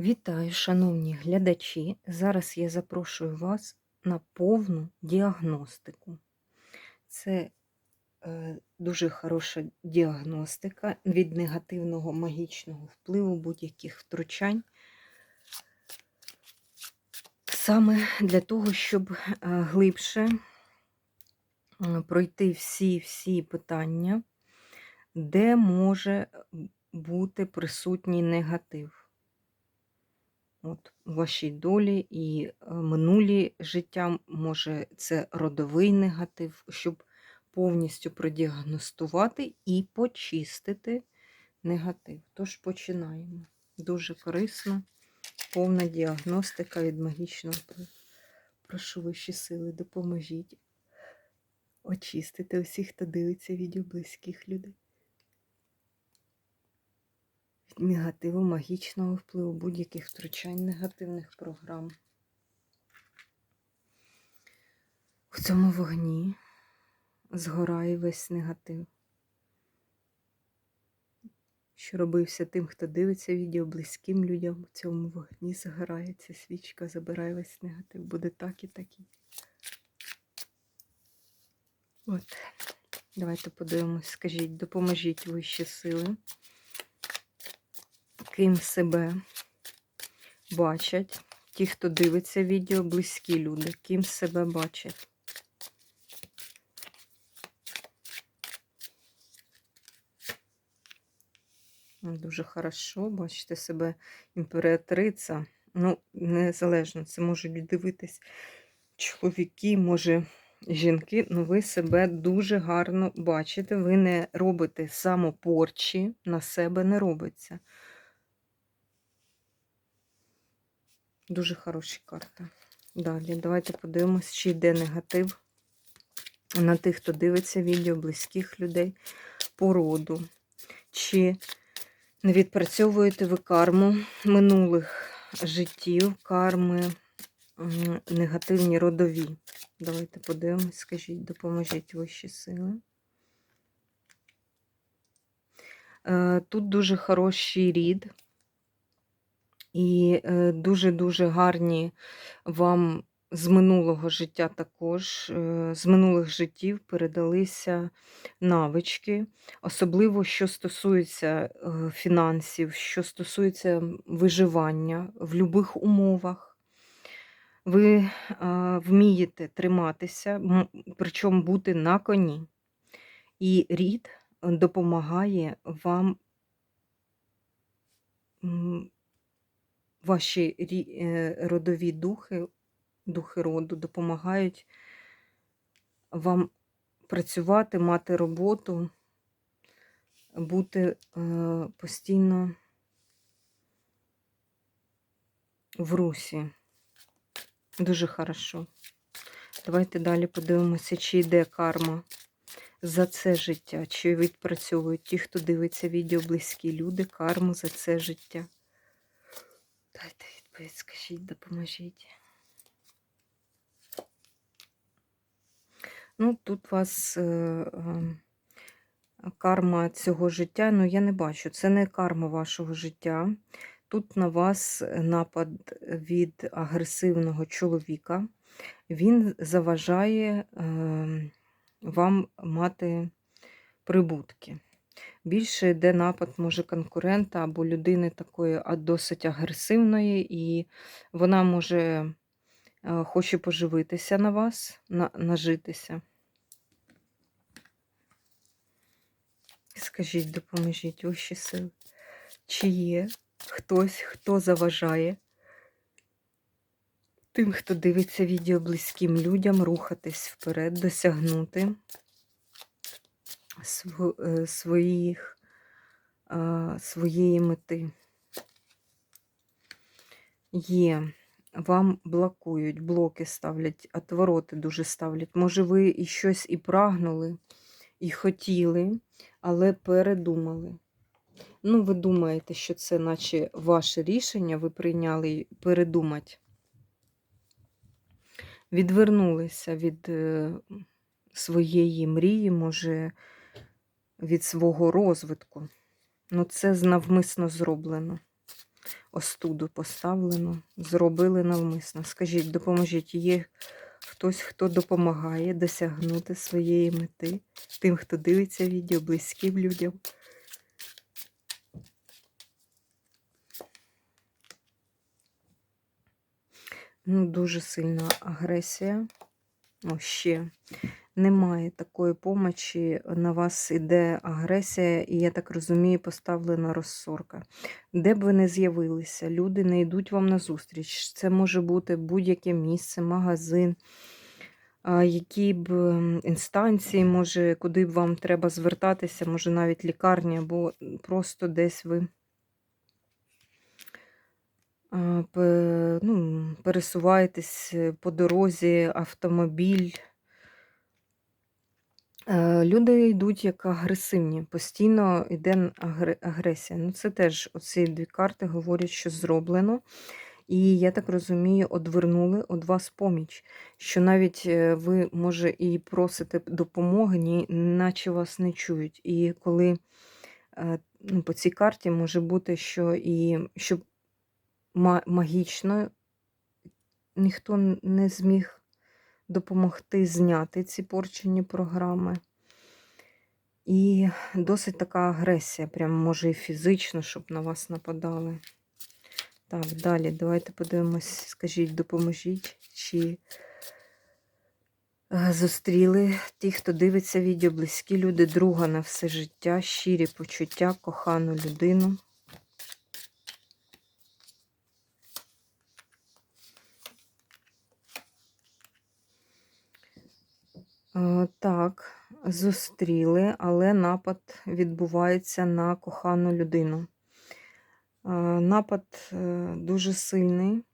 Вітаю, шановні глядачі! Зараз я запрошую вас на повну діагностику. Це е, дуже хороша діагностика від негативного магічного впливу будь-яких втручань. Саме для того, щоб е, глибше пройти всі-всі питання, де може бути присутній негатив. От, вашій долі і е, минулі життя, може, це родовий негатив, щоб повністю продіагностувати і почистити негатив. Тож починаємо. Дуже корисно, повна діагностика від магічного впливу. Прошу вищі сили, допоможіть очистити усіх, хто дивиться відео близьких людей негативу, магічного впливу, будь-яких втручань негативних програм. В цьому вогні згорає весь негатив, що робився тим, хто дивиться відео близьким людям. В цьому вогні згорає ця свічка, забирає весь негатив. Буде так і так і. От. Давайте подивимось, скажіть, допоможіть вищі сили ким себе бачать. Ті, хто дивиться відео, близькі люди, ким себе бачать. Дуже хорошо, бачите себе імператриця. Ну, незалежно, це можуть дивитись чоловіки, може жінки, ну ви себе дуже гарно бачите. Ви не робите самопорчі, на себе не робиться. Дуже хороші карти. Далі, давайте подивимось, чи йде негатив на тих, хто дивиться відео близьких людей по роду. Чи не відпрацьовуєте ви карму минулих життів, карми негативні родові. Давайте подивимось, скажіть, допоможіть вищі сили. Е, тут дуже хороший рід. І е, дуже-дуже гарні вам з минулого життя також, е, з минулих життів передалися навички, особливо що стосується е, фінансів, що стосується виживання в будь-яких умовах. Ви вмієте триматися, причому бути на коні. І рід допомагає вам ваші е, родові духи, духи роду допомагають вам працювати, мати роботу, бути е, постійно в русі. Дуже хорошо. Давайте далі подивимося, чи йде карма за це життя, чи відпрацьовують ті, хто дивиться відео близькі люди, карму за це життя. Дайте скажіть, допоможіть. Ну, тут вас е, е, карма цього життя, ну я не бачу, це не карма вашого життя. Тут на вас напад від агресивного чоловіка. Він заважає е, вам мати прибутки. Більше йде напад, може, конкурента або людини такої досить агресивної, і вона може е, хоче поживитися на вас, на, нажитися. Скажіть, допоможіть вищі сили. Чи є хтось, хто заважає тим, хто дивиться відео близьким людям, рухатись вперед, досягнути своїх, своєї мети. Є, вам блокують, блоки ставлять, отвороти дуже ставлять. Може, ви і щось і прагнули, і хотіли, але передумали. Ну, ви думаєте, що це наче ваше рішення, ви прийняли передумати. Відвернулися від е, своєї мрії, може, від свого розвитку. Ну, це навмисно зроблено. остуду поставлено, зробили навмисно. Скажіть, допоможіть, є хтось, хто допомагає досягнути своєї мети, тим, хто дивиться відео, близьким людям. Ну, дуже сильна агресія. Ще немає такої помочі. На вас іде агресія, і я так розумію, поставлена розсорка. Де б ви не з'явилися, люди не йдуть вам на зустріч. Це може бути будь-яке місце, магазин, які б інстанції, може, куди б вам треба звертатися, може навіть лікарня, або просто десь ви. Ну, пересуваєтесь е, по дорозі, автомобіль. Е, Люди йдуть як агресивні, постійно йде агресія. Ну, це теж оці дві карти говорять, що зроблено. І я так розумію, одвернули від вас поміч, що навіть е, ви, може, і просите допомоги, ні, наче вас не чують. І коли ну, по цій карті може бути, що і щоб магічно ніхто не зміг допомогти зняти ці порчені програми. І досить така агресія, прям може і фізично, щоб на вас нападали. Так, далі, давайте подивимось, скажіть, допоможіть, чи е, зустріли ті, хто дивиться відео, близькі люди, друга на все життя, щирі почуття, кохану людину. Так, зустріли, але напад відбувається на кохану людину. Е, Напад е, дуже сильний.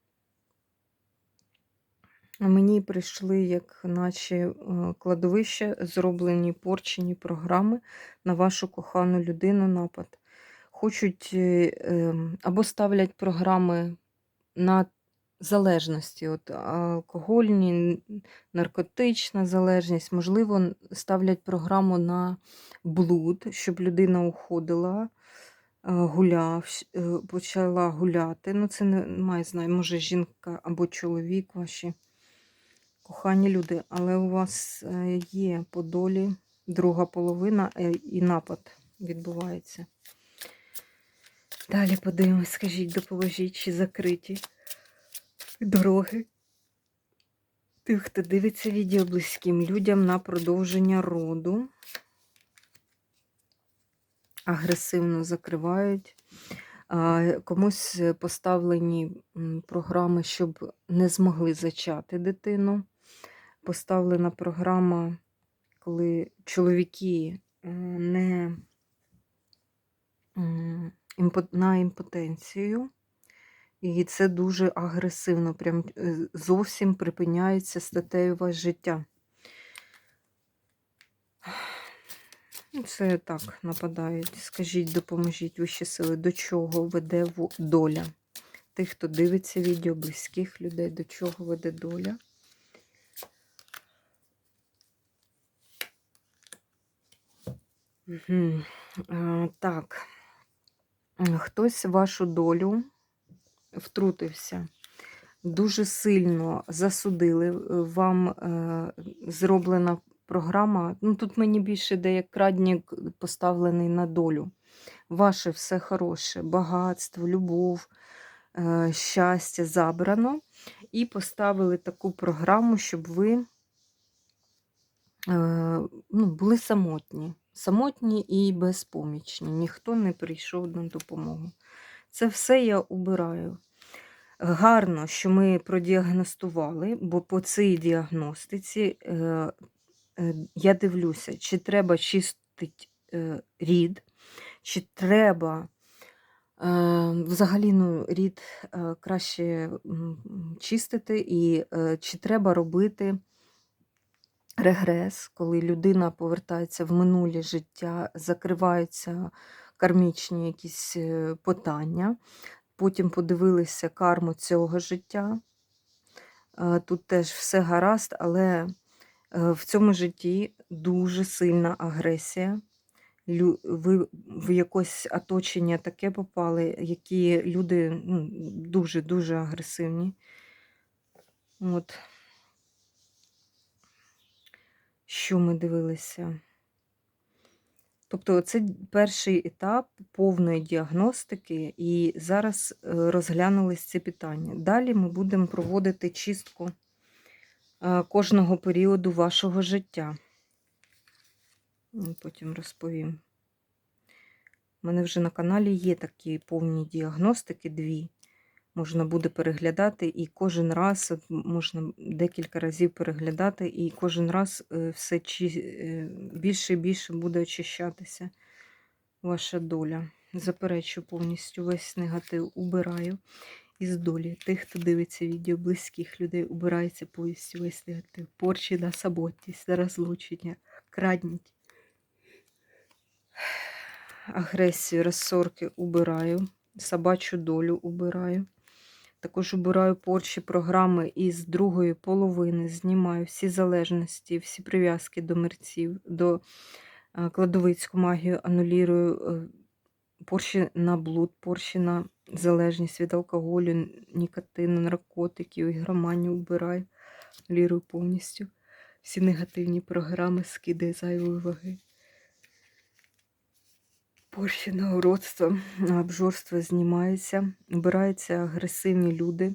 Мені прийшли, як наче е, кладовище, зроблені порчені програми на вашу кохану людину напад. Хочуть е, ем, або ставлять програми на залежності, от алкогольні, наркотична залежність, можливо, ставлять програму на блуд, щоб людина уходила, е, гуляв, е, почала гуляти. Ну, це не має знаю, може жінка або чоловік ваші кохані люди, але у вас е, є по долі друга половина і напад відбувається. Далі подивимось, скажіть, допоможіть, чи закриті дороги тих, хто дивиться відео близьким людям на продовження роду. Агресивно закривають. Комусь поставлені програми, щоб не змогли зачати дитину. Поставлена програма, коли чоловіки е, не на імпотенцію. І це дуже агресивно, прям е, зовсім припиняється статеве життя. Ну, Це так нападають. Скажіть, допоможіть вищі сили, до чого веде доля? Тих, хто дивиться відео, близьких людей, до чого веде доля? Угу. А, так. Хтось вашу долю втрутився. Дуже сильно засудили. е, Вам е, зроблена програма. Ну, тут мені більше йде як крадник поставлений на долю. Ваше все хороше, багатство, любов, е, щастя забрано. І поставили таку програму, щоб ви ну, були самотні. Самотні і безпомічні. Ніхто не прийшов на допомогу. Це все я убираю. Гарно, що ми продіагностували, бо по цій діагностиці е, е, я дивлюся, чи треба чистити е, рід, чи треба взагалі ну, рід краще чистити, і чи треба робити регрес, коли людина повертається в минуле життя, закриваються кармічні якісь питання. Потім подивилися карму цього життя. Е, Тут теж все гаразд, але е, в цьому житті дуже сильна агресія. ви в якось оточення таке попали, які люди ну, дуже-дуже агресивні. От. Що ми дивилися? Тобто це перший етап повної діагностики, і зараз е, розглянулись ці питання. Далі ми будемо проводити чистку е, кожного періоду вашого життя. Ну, Потім розповім. У мене вже на каналі є такі повні діагностики, дві. Можна буде переглядати, і кожен раз можна декілька разів переглядати, і кожен раз е, все е, більше і більше буде очищатися ваша доля. Заперечу повністю весь негатив, убираю із долі. Тих, хто дивиться відео близьких людей, убирається повністю весь негатив. Порчі на самотність, на розлучення, крадніть. Агресію, розсорки убираю, собачу долю убираю. Також убираю порчі програми із другої половини, знімаю всі залежності, всі прив'язки до мерців, до е, кладовицьку магію, анулірую е, порчі на блуд, порчі на залежність від алкоголю, нікотину, наркотиків, ігроманію убираю, анулірую повністю. Всі негативні програми скидаю зайвої ваги. Порші на уродство, обжорство знімається, обираються агресивні люди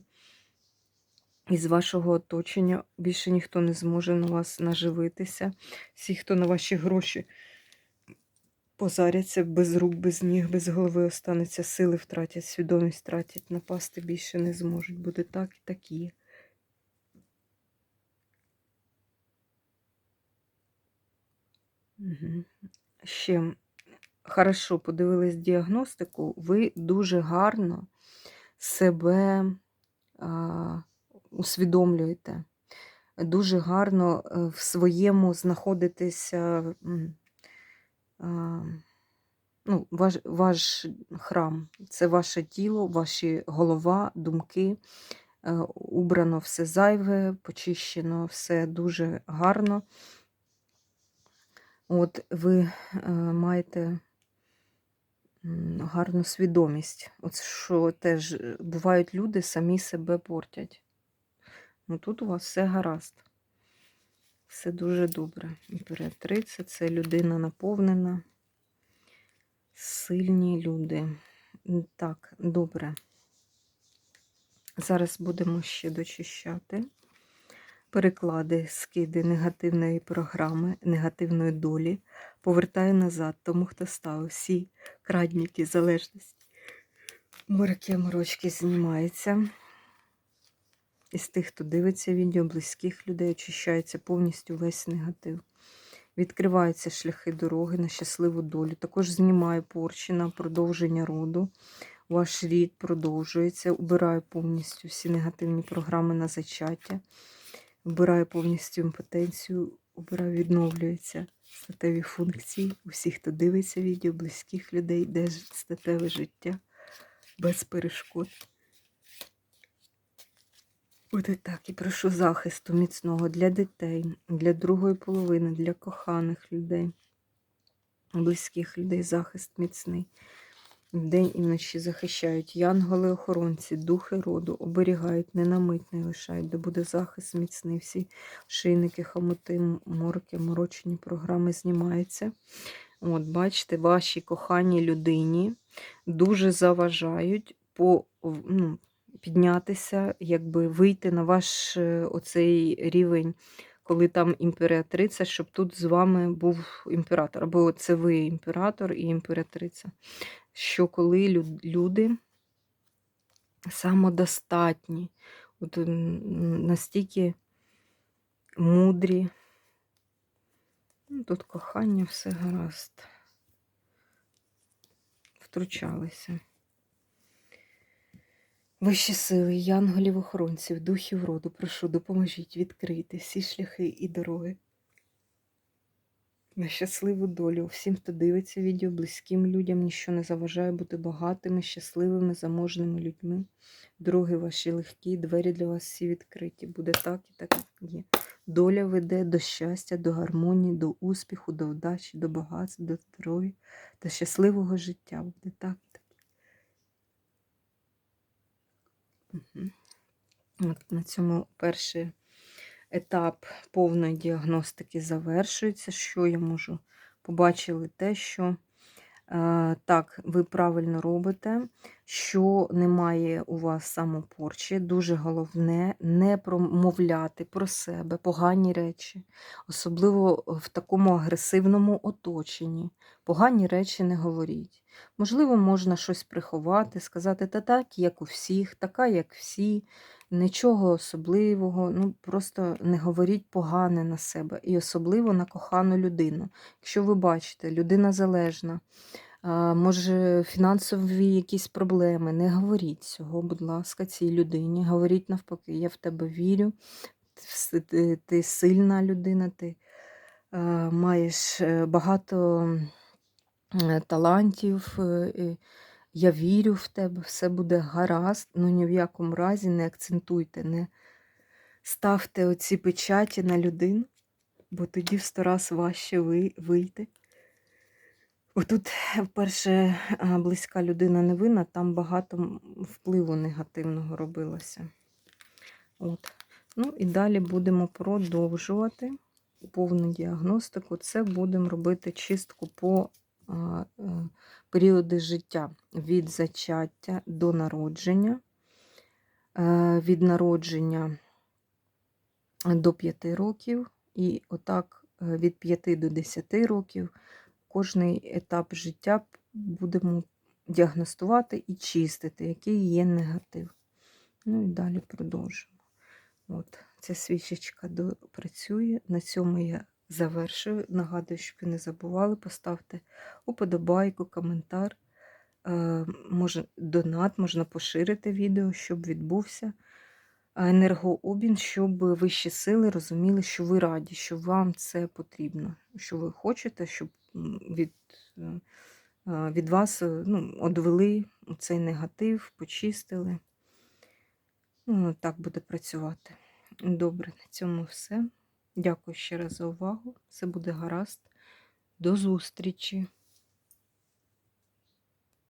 із вашого оточення. Більше ніхто не зможе на вас наживитися. Всі, хто на ваші гроші позаряться без рук, без ніг, без голови остануться, сили втратять, свідомість втратять, напасти більше не зможуть. Буде так і так є. Ще хорошо подивились діагностику, ви дуже гарно себе а, усвідомлюєте. Дуже гарно е, в своєму знаходитеся ну, ваш, ваш храм. Це ваше тіло, ваші голова, думки. Е, Убрано все зайве, почищено все дуже гарно. От ви е, маєте гарну свідомість. От що теж е, бувають люди, самі себе портять. Ну тут у вас все гаразд. Все дуже добре. Імператриця це людина наповнена. Сильні люди. Так, добре. Зараз будемо ще дочищати переклади, скиди негативної програми, негативної долі. Повертаю назад тому, хто ставив всі крадніки залежності. Морки, морочки знімаються. Із тих, хто дивиться відео, близьких людей, очищається повністю весь негатив. Відкриваються шляхи дороги на щасливу долю. Також знімаю порчі на продовження роду. Ваш рід продовжується. Убираю повністю всі негативні програми на зачаття. Вбираю повністю імпотенцію, убираю, відновлюються статеві функції. Усіх, хто дивиться відео, близьких людей, де статеве життя без перешкод. Буде так, і прошу захисту міцного для дітей, для другої половини, для коханих людей, близьких людей, захист міцний. Вдень і вночі захищають янголи-охоронці, духи роду, оберігають, не не лишають, де буде захист міцний. Всі шийники, хомути, морки, морочені програми знімаються. От, бачите, вашій коханій людині дуже заважають по, ну, піднятися, якби вийти на ваш е, оцей рівень, коли там імператриця, щоб тут з вами був імператор. Або це ви імператор і імператриця. Що коли люди самодостатні, от, настільки мудрі. Ну, Тут кохання все гаразд. Втручалися. Вищі сили, янголів, охоронців, духів роду, прошу, допоможіть відкрити всі шляхи і дороги. на щасливу долю. Всім, хто дивиться відео, близьким людям ніщо не заважає бути багатими, щасливими, заможними людьми. Дороги ваші легкі, двері для вас всі відкриті. Буде так і так є. Доля веде до щастя, до гармонії, до успіху, до вдачі, до багатства, до здоров'я, до щасливого життя. Буде так і так. Мгм. От на цьому перший етап повної діагностики завершується. Що я можу? Побачили те, що е, так, ви правильно робите, що немає у вас самопорчі. Дуже головне не промовляти про себе погані речі, особливо в такому агресивному оточенні. Погані речі не говоріть. Можливо, можна щось приховати, сказати, та так, як у всіх, така, як всі, нічого особливого. Ну, просто не говоріть погане на себе і особливо на кохану людину. Якщо ви бачите, людина залежна, може фінансові якісь проблеми, не говоріть цього, будь ласка, цій людині. Говоріть навпаки, я в тебе вірю, ти, ти, сильна людина, ти маєш е, багато е, талантів. е, Я вірю в тебе, все буде гаразд. Ну ні в якому разі не акцентуйте, не ставте оці печаті на людину, бо тоді в сто раз важче ви- вийти. Отут, вперше, близька людина не винна, там багато впливу негативного робилося. От. Ну і далі будемо продовжувати повну діагностику. Це будемо робити чистку по е, періоди життя від зачаття до народження, е, від народження до 5 років, і отак е, від 5 до 10 років кожний етап життя будемо діагностувати і чистити, який є негатив. Ну і далі продовжимо. От, ця свічечка працює. На цьому я завершую. Нагадую, щоб ви не забували, поставте уподобайку, коментар. Е, може, донат, можна поширити відео, щоб відбувся енергообмін, щоб вищі сили розуміли, що ви раді, що вам це потрібно, що ви хочете, щоб від, е, від вас е, ну, одвели цей негатив, почистили. Ну, так буде працювати. Добре, на цьому все. Дякую ще раз за увагу. Все буде гаразд. До зустрічі!